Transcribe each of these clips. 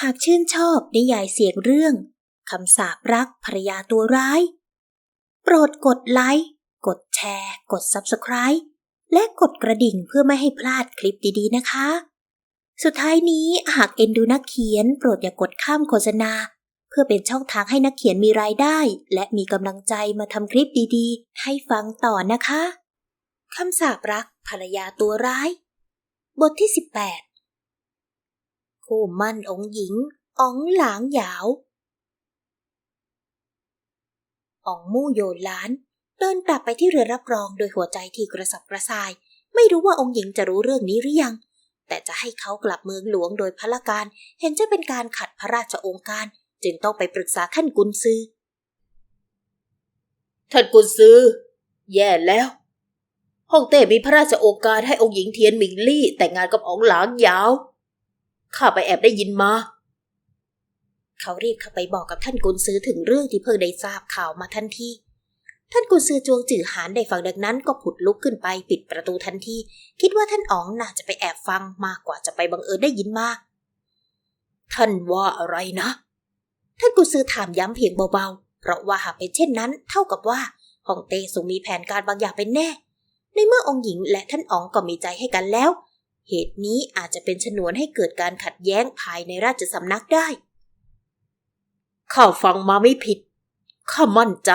หากชื่นชอบนิยายเสียงเรื่องคำสาปรักภรรยาตัวร้าย โปรดกดไลค์ กดแชร์ กด Subscribe และกดกระดิ่งเพื่อไม่ให้พลาดคลิปดีๆนะคะ สุดท้ายนี้หากเอ็นดูนักเขียน โปรดอย่ากดข้ามโฆษณา เพื่อเป็นช่องทางให้นักเขียนมีรายได้ และมีกำลังใจมาทำคลิปดีๆ ให้ฟังต่อนะคะคำสาปรักภรรยาตัวร้าย บทที่ 18 คู่มั่นองหญิงอ๋องหลางหยาวอ๋องมู่โยนล้าน เดินกลับไปที่เรือรับรองโดยหัวใจที่กระสับกระส่าย ไม่รู้ว่าองค์หญิงจะรู้เรื่องนี้หรือยัง แต่จะให้เขากลับเมืองหลวงโดยพละการเห็นจะเป็นการขัดพระราชโองการ จึงต้องไปปรึกษาท่านกุนซือท่านกุนซือแย่แล้วฮ่องเต้มีพระราชโอการให้องค์หญิงเทียนหมิงลี่แต่งงานกับอ๋องหลางยาว ข้าไปแอบได้ยินมา เขารีบเข้าไปบอกกับท่านกุนซือถึงเรื่องที่เพิ่งได้ทราบข่าวมาทันที ท่านกุนซือจวงจือหานได้ฟังดังนั้นก็ผุดลุกขึ้นไปปิดประตูทันที คิดว่าท่านอ๋องน่าจะไปแอบฟังมากกว่าจะไปบังเอิญได้ยินมา ท่านว่าอะไรนะ ท่านกุนซือถามย้ำเพียงเบาๆ เพราะว่าหากเป็นเช่นนั้น เท่ากับว่าฮ่องเต้ทรงมีแผนการบางอย่างเป็นแน่ ในเมื่อองค์หญิงและท่านอ๋องก็มีใจให้กันแล้ว เหตุนี้อาจจะเป็นชนวนให้เกิดการขัดแย้งภายในราชสำนักได้ ข้าฟังมาไม่ผิด ข้ามั่นใจ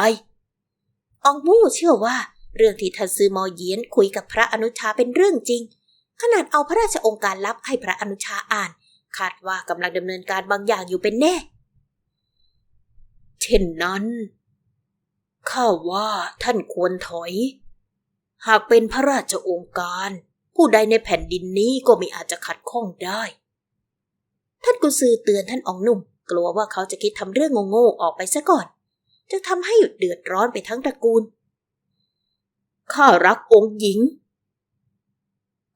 องมู่เชื่อว่า เรื่องที่ท่านซือมอเยียนคุยกับพระอนุชาเป็นเรื่องจริง ขนาดเอาพระราชองค์การลับให้พระอนุชาอ่าน คาดว่ากำลังดำเนินการบางอย่างอยู่เป็นแน่ เช่นนั้น ข้าว่าท่านควรถอย หากเป็นพระราชองค์การ ผู้ใดในแผ่นดินนี้ก็ไม่อาจจะขัดข้องได้ ท่านกุซือเตือนท่านอองหนุ่ม กลัวว่าเขาจะคิดทำเรื่องโง่ๆออกไปซะก่อน จะทำให้เดือดร้อนไปทั้งตระกูล ข้ารักองค์หญิง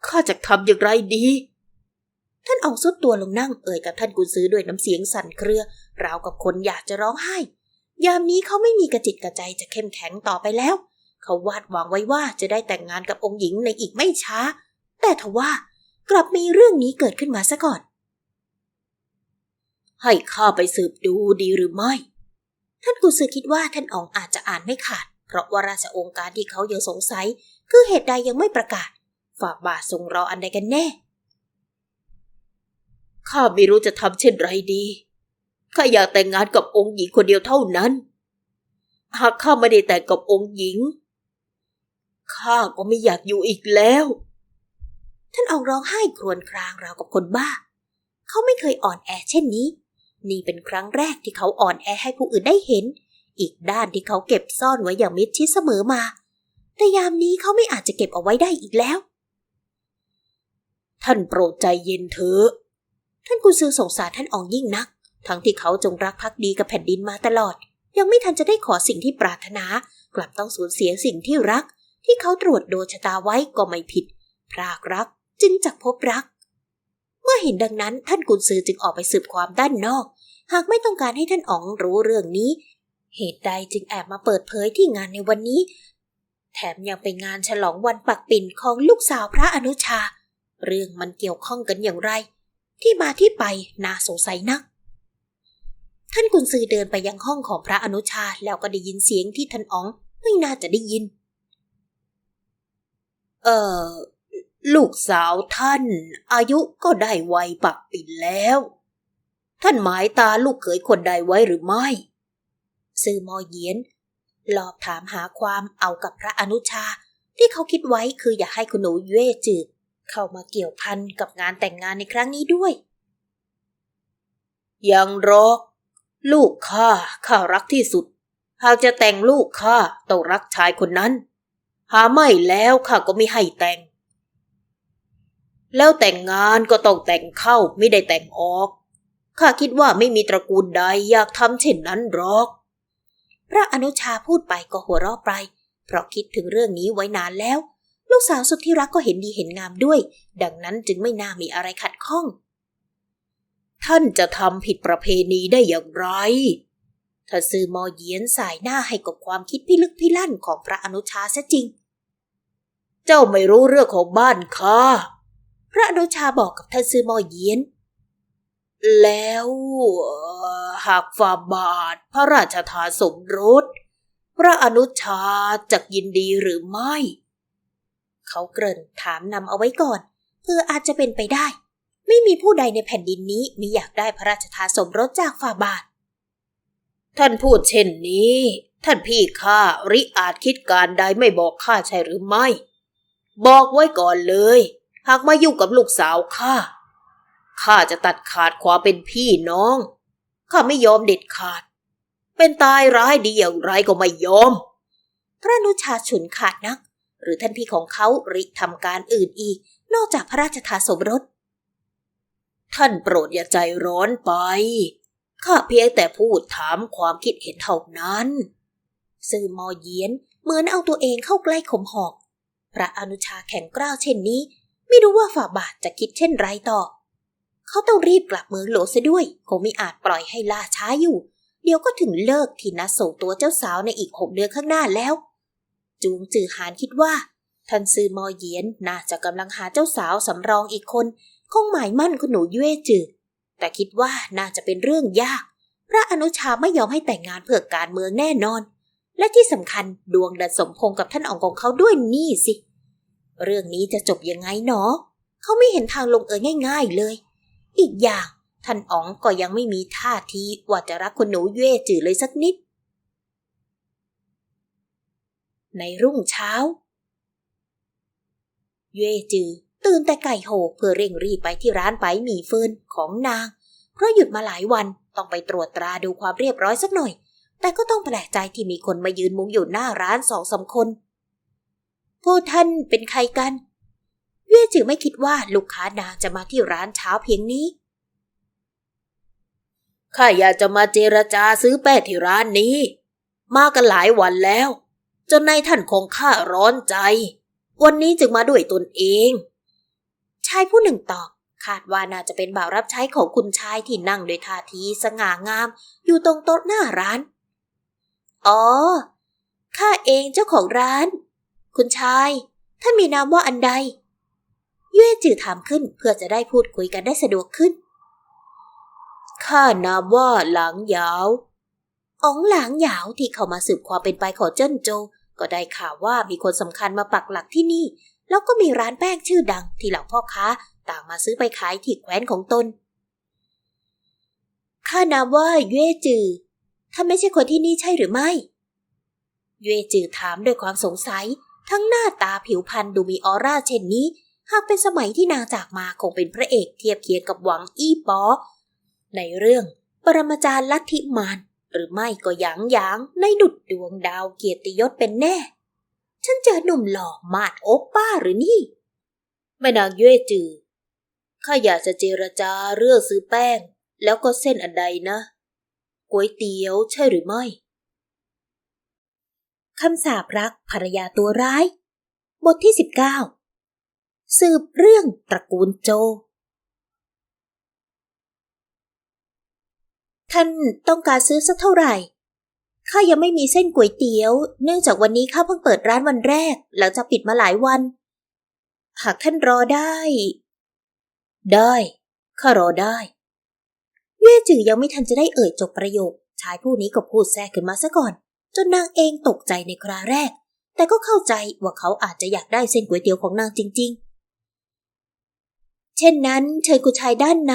ข้าจะทำอย่างไรดี ท่านอองสุดตัวลงนั่งเอ่ยกับท่านกุซือด้วยน้ำเสียงสั่นเครือ ราวกับคนอยากจะร้องไห้ ยามนี้เขาไม่มีกระจิตกระใจจะเข้มแข็งต่อไปแล้ว เขาวาดหวังไว้ว่าจะได้แต่งงานกับองค์หญิงในอีกไม่ช้า แต่ทว่ากลับมีเรื่องนี้เกิดขึ้นมาซะก่อน ให้ข้าไปสืบดูดีหรือไม่ ท่านกุนซือคิดว่าท่านอองอาจจะอ่านไม่ขาด เพราะว่าราชองค์การที่เขายังสงสัย คือเหตุใดยังไม่ประกาศ ฝ่าบาททรงรออันใดกันแน่ ข้าไม่รู้จะทำเช่นไรดีข้าอยากแต่งงานกับองค์หญิงคนเดียวเท่านั้น หากข้าไม่ได้แต่งกับองค์หญิง ข้าก็ไม่อยากอยู่อีกแล้ว ท่านอองร้องไห้ครวญครางราวกับคนบ้า เขาไม่เคยอ่อนแอเช่นนี้ นี่เป็นครั้งแรกที่เขาอ่อนแอให้ผู้อื่นได้เห็น อีกด้านที่เขาเก็บซ่อนไว้อย่างมิดชิดเสมอมา แต่ยามนี้เขาไม่อาจจะเก็บเอาไว้ได้อีกแล้ว ท่านโปรดใจเย็นเถอะ ท่านกุนซือสงสารท่านอองยิ่งนัก ทั้งที่เขาจงรักภักดีกับแผ่นดินมาตลอด ยังไม่ทันจะได้ขอสิ่งที่ปรารถนา กลับต้องสูญเสียสิ่งที่รัก ที่เขาตรวจโดชะตาไว้ก็ไม่ผิด พรากรัก จึงจักพบรัก เมื่อเห็นดังนั้นท่านกุนซือจึงออกไปสืบความด้านนอก หากไม่ต้องการให้ท่านอ๋องรู้เรื่องนี้ เหตุใดจึงแอบมาเปิดเผยที่งานในวันนี้ แถมยังไปงานฉลองวันปักปิ่นของลูกสาวพระอนุชา เรื่องมันเกี่ยวข้องกันอย่างไร ที่มาที่ไปน่าสงสัยนักท่านกุนซือเดินไปยังห้องของพระอนุชาแล้วก็ได้ยินเสียงที่ท่านอ๋องไม่น่าจะได้ยิน เอ่อ ลูกสาวท่าน อายุก็ได้วัยปักปิ่นแล้ว ท่านหมายตาลูกเขยคนใดไว้หรือไม่ ซือมอเยียนลอบถามหาความเอากับพระอนุชา ที่เขาคิดไว้คืออยากให้คุณหนูเย่จืดเข้ามาเกี่ยวพันกับงานแต่งงานในครั้งนี้ด้วย ยังรอกลูกข้าข้ารักที่สุด หากจะแต่งลูกข้าต้องรักชายคนนั้น หาไม่แล้วข้าก็ไม่ให้แต่ง แล้วแต่งงานก็ต้องแต่งเข้าไม่ได้แต่งออก ข้าคิดว่าไม่มีตระกูลใดอยากทำเช่นนั้นหรอก พระอนุชาพูดไปก็หัวเราะไป เพราะคิดถึงเรื่องนี้ไว้นานแล้ว ลูกสาวสุดที่รักก็เห็นดีเห็นงามด้วย ดังนั้นจึงไม่น่ามีอะไรขัดข้อง ท่านจะทำผิดประเพณีได้อย่างไรถ้าซือมอเยียนสายหน้าให้กับความคิดพิลึกพิลั่นของพระอนุชาซะจริง เจ้าไม่รู้เรื่องของบ้านข้า พระอนุชาบอกกับท่านซื้อมอเยียน แล้วหากฝ่าบาทพระราชทานสมรส พระอนุชาจะยินดีหรือไม่ เขาเกริ่นถามนำเอาไว้ก่อน เพื่ออาจจะเป็นไปได้ ไม่มีผู้ใดในแผ่นดินนี้มิอยากได้พระราชทานสมรสจากฝ่าบาท ท่านพูดเช่นนี้ ท่านพี่ข้าริอาจคิดการใดไม่บอกข้าใช่หรือไม่ บอกไว้ก่อนเลย หากมายุ่งกับลูกสาวข้าข้าจะตัดขาดความเป็นพี่น้องข้าไม่ยอมเด็ดขาด เป็นตายร้ายดีอย่างไรก็ไม่ยอม พระนุชาฉุนขาดนัก หรือท่านพี่ของเขาริทำการอื่นอีก นอกจากพระราชทานสมรส ท่านโปรดอย่าใจร้อนไปข้าเพียงแต่พูดถามความคิดเห็นเท่านั้น ซื่อมอเยียนเหมือนเอาตัวเองเข้าใกล้ขมหอก พระอนุชาแข็งกร้าวเช่นนี้ ไม่รู้ว่าฝ่าบาทจะคิดเช่นไรต่อ เขาต้องรีบกลับเมืองโหลซะด้วยคงไม่อาจปล่อยให้ล่าช้าอยู่ เดี๋ยวก็ถึงเลิกที่นัดส่งตัวเจ้าสาวในอีกหกเดือนข้างหน้าแล้ว จูงจือหานคิดว่าท่านซือมอเยียนน่าจะกำลังหาเจ้าสาวสำรองอีกคน คงหมายมั่นคุณหนูเย่จือแต่คิดว่าน่าจะเป็นเรื่องยาก พระอนุชาไม่ยอมให้แต่งงานเพื่อการเมืองแน่นอน และที่สำคัญดวงดันสมพงกับท่านอ๋องของเขาด้วยนี่สิเเรื่องนี้จะจบยังไงเนาะเขาไม่เห็นทางลงเอยง่าย ๆเลย อีกอย่างท่านอ๋องก็ยังไม่มีท่าทีว่าจะรักคุณหนูเย่จือเลยสักนิด ในรุ่งเช้า เย่จือตื่นแต่ไก่โหเพื่อเร่งรีบไปที่ร้านไปหมี่เฟินของนาง เพราะหยุดมาหลายวันต้องไปตรวจตราดูความเรียบร้อยสักหน่อย แต่ก็ต้องแปลกใจที่มีคนมายืนมุงอยู่หน้าร้านสองสาคน พวกท่านเป็นใครกันเย่จือไม่คิดว่าลูกค้านางจะมาที่ร้านเช้าเพียงนี้ ข้าอยากจะมาเจรจาซื้อแป้งที่ร้านนี้ มากันหลายวันแล้ว จนนายท่านของข้าร้อนใจ วันนี้จึงมาด้วยตนเองชายผู้หนึ่งตอบคาดว่าน่าจะเป็นบ่าวรับใช้ของคุณชายที่นั่งด้วยท่าทีสง่างาม อยู่ตรงโต๊ะหน้าร้าน อ๋อ ข้าเองเจ้าของร้าน คุณชาย ท่านมีนามว่าอันใด เย่จือถามขึ้นเพื่อจะได้พูดคุยกันได้สะดวกขึ้น ข้านามว่าหลังยาวองหลางหยาวที่เข้ามาสืบความเป็นไปของเจิ้นโจ ก็ได้ข่าวว่ามีคนสำคัญมาปักหลักที่นี่ แล้วก็มีร้านแป้งชื่อดังที่เหล่าพ่อค้า ต่างมาซื้อไปขายที่แคว้นของตน ข้านามว่าเย่จือท่านไม่ใช่คนที่นี่ใช่หรือไม่ เย่จือถามด้วยความสงสัย ทั้งหน้าตาผิวพรรณดูมีออร่าเช่นนี้ หากเป็นสมัยที่นางจากมาคงเป็นพระเอกเทียบเคียงกับหวังอี้ปอในเรื่องปรมาจารย์ลัทธิมารหรือไม่ก็หยางหยางในดุดดวงดาวเกียรติยศเป็นแน่ ฉันเจอหนุ่มหล่อมาดโอปป้าหรือนี่แม่นางเย่จือข้าอยากจะเจรจาเรื่องซื้อแป้ง แล้วก็เส้นอันใดนะก๋วยเตี๋ยวใช่หรือไม่ คำสาปรักภรรยาตัวร้าย บทที่สิบเก้าสืบเรื่องตระกูลโจ ท่านต้องการซื้อสักเท่าไหร่ ข้ายังไม่มีเส้นก๋วยเตี๋ยว เนื่องจากวันนี้ข้าเพิ่งเปิดร้านวันแรก หลังจากปิดมาหลายวัน หากท่านรอได้ ได้ ข้ารอได้ เย่จือยังไม่ทันจะได้เอ่ยจบประโยค ชายผู้นี้ก็พูดแทรกขึ้นมาซะก่อน จนนางเองตกใจในคราแรก แต่ก็เข้าใจว่าเขาอาจจะอยากได้เส้นก๋วยเตี๋ยวของนางจริง ๆ เช่นนั้นเชิญคุณชายด้านใน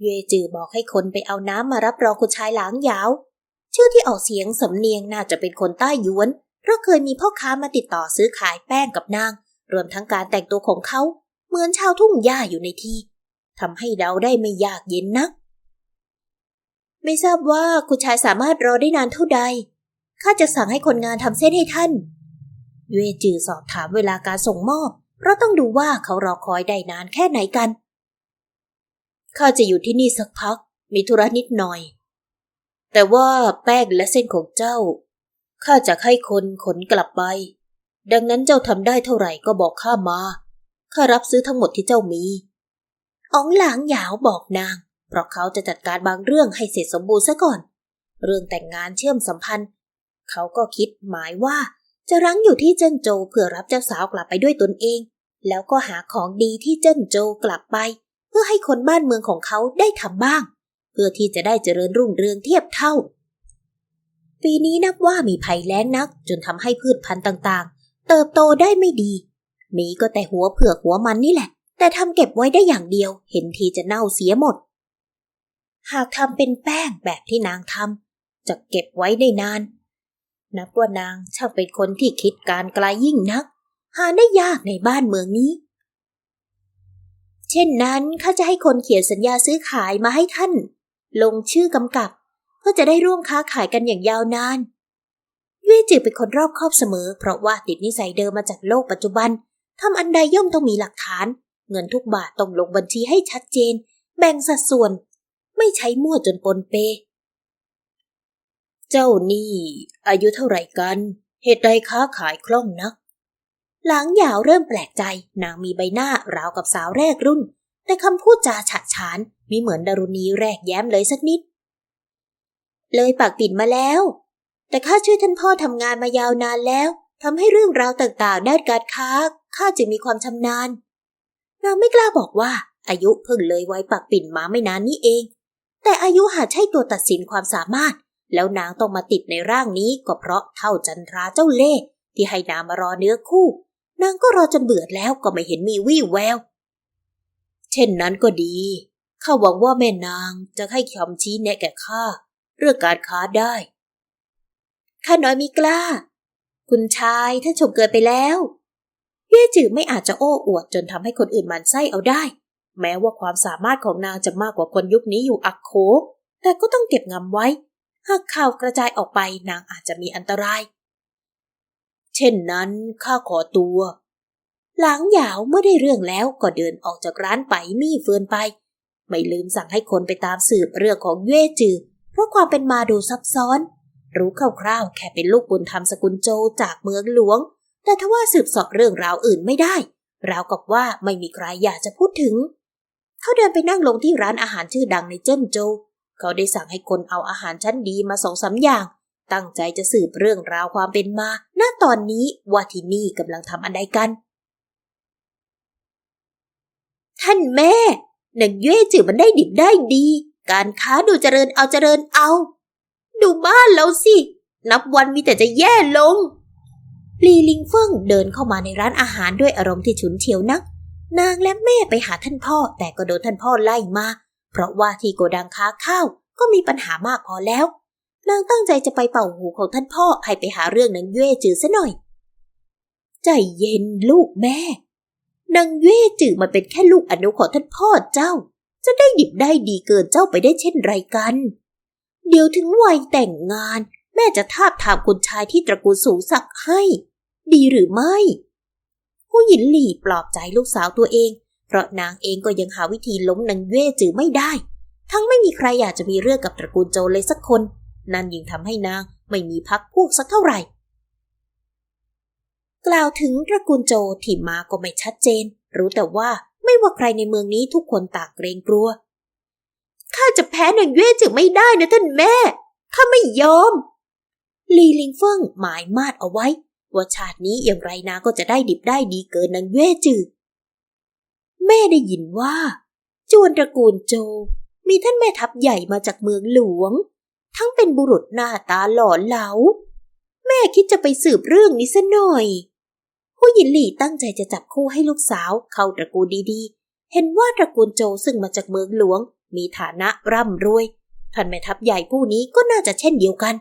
เยจือบอกให้คนไปเอาน้ำมารับรองคุณชายหลางยาว ชื่อที่ออกเสียงสำเนียงน่าจะเป็นคนใต้ยวน เพราะเคยมีพ่อค้ามาติดต่อซื้อขายแป้งกับนาง รวมทั้งการแต่งตัวของเขา เหมือนชาวทุ่งหญ้าอยู่ในที่ทำให้เดาได้ไม่ยากเย็นนัก ไม่ทราบว่าคุณชายสามารถรอได้นานเท่าใด ข้าจะสั่งให้คนงานทำเส้นให้ท่าน เวจือสอบถามเวลาการส่งมอบ เพราะต้องดูว่าเขารอคอยได้นานแค่ไหนกัน ข้าจะอยู่ที่นี่สักพัก มีธุระนิดหน่อย แต่ว่าแป้งและเส้นของเจ้า ข้าจะให้คนขนกลับไป ดังนั้นเจ้าทำได้เท่าไหร่ก็บอกข้ามา ข้ารับซื้อทั้งหมดที่เจ้ามี อ๋องหลางหยาวบอกนาง เพราะเขาจะจัดการบางเรื่องให้เสร็จสมบูรณ์ซะก่อน เรื่องแต่งงานเชื่อมสัมพันธ์ เขาก็คิดหมายว่าจะรั้งอยู่ที่เจิ้นโจวเพื่อรับเจ้าสาวกลับไปด้วยตนเอง แล้วก็หาของดีที่เจิ้นโจวกลับไป เพื่อให้คนบ้านเมืองของเขาได้ทำบ้าง เพื่อที่จะได้เจริญรุ่งเรืองเทียบเท่า ปีนี้นับว่ามีภัยแล้งนักจนทำให้พืชพันธุ์ต่างๆ เติบโตได้ไม่ดี มีก็แต่หัวเผือกหัวมันนี่แหละ แต่ทำเก็บไว้ได้อย่างเดียว เห็นทีจะเน่าเสียหมด หากทำเป็นแป้งแบบที่นางทำจะเก็บไว้ได้นาน นับว่านางช่างเป็นคนที่คิดการไกลยยิ่งนัก หาได้ยากในบ้านเมืองนี้ เช่นนั้นข้าจะให้คนเขียนสัญญาซื้อขายมาให้ท่าน ลงชื่อกำกับ เพื่อจะได้ร่วมค้าขายกันอย่างยาวนานเว่ยจือเป็นคนรอบคอบเสมอ เพราะว่าติดนิสัยเดิมมาจากโลกปัจจุบันทำอันใดย่อมต้องมีหลักฐาน เงินทุกบาทต้องลงบัญชีให้ชัดเจน แบ่งสัดส่วน ไม่ใช้มั่วจนปนเป เจ้านี่ อายุเท่าไหร่กัน เหตุใดค้าขายคล่องนัก หลังยาวเริ่มแปลกใจ นางมีใบหน้าราวกับสาวแรกรุ่น แต่คำพูดจาฉะฉานมีเหมือนดารุณีแรกแย้มเลยสักนิด เลยปากปิ่นมาแล้ว แต่ข้าช่วยท่านพ่อทำงานมายาวนานแล้วทำให้เรื่องราวต่างๆ ด้านการค้าข้าจึงมีความชำนาญนางไม่กล้าบอกว่าอายุเพิ่งเลยไว้ปากปิ่นมาไม่นานนี้เอง แต่อายุหาใช่ตัวตัดสินความสามารถ แล้วนางต้องมาติดในร่างนี้ก็เพราะเท่าจันทราเจ้าเล่ห์ที่ให้นางมารอเนื้อคู่ นางก็รอจนเบื่อแล้วก็ไม่เห็นมีวี่แวว เช่นนั้นก็ดี ข้าหวังว่าแม่นางจะให้คำชี้แนะแก่ข้าเรื่องการค้าได้ ข้าน้อยมีกล้า คุณชายท่านชมเกินไปแล้ว เย่จือไม่อาจจะโอ้อวดจนทำให้คนอื่นมันไส้เอาได้ แม้ว่าความสามารถของนางจะมากกว่าคนยุคนี้อยู่อักโคแต่ก็ต้องเก็บงำไว้ หากข่าวกระจายออกไปนางอาจจะมีอันตราย เช่นนั้นข้าขอตัว หลังยาวเมื่อได้เรื่องแล้วก็เดินออกจากร้านไปมี่เฟือนไป ไม่ลืมสั่งให้คนไปตามสืบเรื่องของเย่จือ เพราะความเป็นมาดูซับซ้อน รู้คร่าวๆแค่เป็นลูกบุญธรรมสกุลโจจากเมืองหลวง แต่ทว่าสืบสอบเรื่องราวอื่นไม่ได้ราวกับว่าไม่มีใครอยากจะพูดถึง เขาเดินไปนั่งลงที่ร้านอาหารชื่อดังในเจิ้นโจวเขาได้สั่งให้คนเอาอาหารชั้นดีมาสองสาอย่าง ตั้งใจจะสืบเรื่องราวความเป็นมา ณ ตอนนี้ว่าที่นี่กำลังทำอันใดกัน ท่านแม่หนังเย่จือมันได้ดิบได้ดี การค้าดูเจริญเอาเจริญเอา ดูบ้านเราสิ นับวันมีแต่จะแย่ลง ลีลิงเฟิงเดินเข้ามาในร้านอาหารด้วยอารมณ์ที่ฉุนเฉียวนัก นางและแม่ไปหาท่านพ่อแต่ก็โดนท่านพ่อไล่มา เพราะว่าที่โกดังค้าข้าวก็มีปัญหามากพอแล้ว นางตั้งใจจะไปเป่าหูของท่านพ่อให้ไปหาเรื่องนางเย่จือซะหน่อย ใจเย็นลูกแม่ นางเย่จือมันเป็นแค่ลูกอนุของท่านพ่อเจ้า จะได้ดิบได้ดีเกินเจ้าไปได้เช่นไรกัน เดี๋ยวถึงวัยแต่งงาน แม่จะทาบทามคุณชายที่ตระกูลสูงสักให้ ดีหรือไม่ ผู้หญิงหลี่ปลอบใจลูกสาวตัวเอง เพราะนางเองก็ยังหาวิธีล้มนางเย่จือไม่ได้ ทั้งไม่มีใครอยากจะมีเรื่องกับตระกูลโจเลยสักคน นั่นยิ่งทำให้นางไม่มีพักพวกสักเท่าไหร่ กล่าวถึงตระกูลโจที่มาก็ไม่ชัดเจน รู้แต่ว่าไม่ว่าใครในเมืองนี้ทุกคนต่างเกรงกลัว ข้าจะแพ้นางเย่จือไม่ได้นะท่านแม่ ข้าไม่ยอม ลีลิงเฟิงหมายมาดเอาไว้ ว่าชาตินี้อย่างไรนาก็จะได้ดิบได้ดีเกินนางเย่จือแม่ได้ยินว่า จวนตระกูลโจ มีท่านแม่ทัพใหญ่มาจากเมืองหลวง ทั้งเป็นบุรุษหน้าตาหล่อเหลา แม่คิดจะไปสืบเรื่องนี้ซะหน่อย ผู้หญิงหลี่ตั้งใจจะจับคู่ให้ลูกสาวเข้าตระกูลดีๆ เห็นว่าตระกูลโจซึ่งมาจากเมืองหลวง มีฐานะร่ำรวย ท่านแม่ทัพใหญ่ผู้นี้ก็น่าจะเช่นเดียวกัน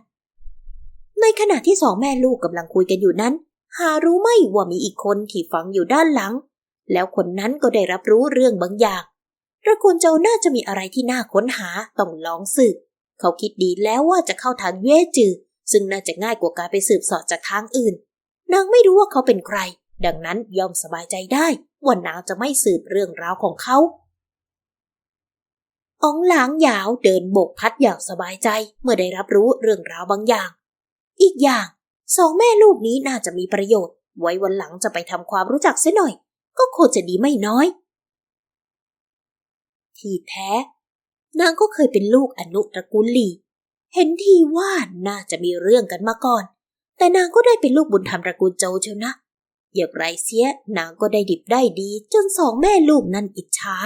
ในขณะที่สองแม่ลูกกำลังคุยกันอยู่นั้น หารู้ไม่ว่ามีอีกคนที่ฟังอยู่ด้านหลัง แล้วคนนั้นก็ได้รับรู้เรื่องบางอย่างตระกูลโจน่าจะมีอะไรที่น่าค้นหาต้องลองสืบเขาคิดดีแล้วว่าจะเข้าทางเย่จือ ซึ่งน่าจะง่ายกว่าการไปสืบสอดจากทางอื่น นางไม่รู้ว่าเขาเป็นใคร ดังนั้นยอมสบายใจได้ว่านางจะไม่สืบเรื่องราวของเขาอองหลางยาวเดินโบกพัดอย่างสบายใจเมื่อได้รับรู้เรื่องราวบางอย่าง อีกอย่างสองแม่ลูกนี้น่าจะมีประโยชน์ ไว้วันหลังจะไปทำความรู้จักเสียหน่อย ก็คงจะดีไม่น้อย ที่แท้ นางก็เคยเป็นลูกอนุตระกูลหลี เห็นทีว่าน่าจะมีเรื่องกันมาก่อน แต่นางก็ได้เป็นลูกบุญธรรมตระกูลโจเชียวนะอย่างไรเสียนางก็ได้ดิบได้ดี จนสองแม่ลูกนั้นอิจฉา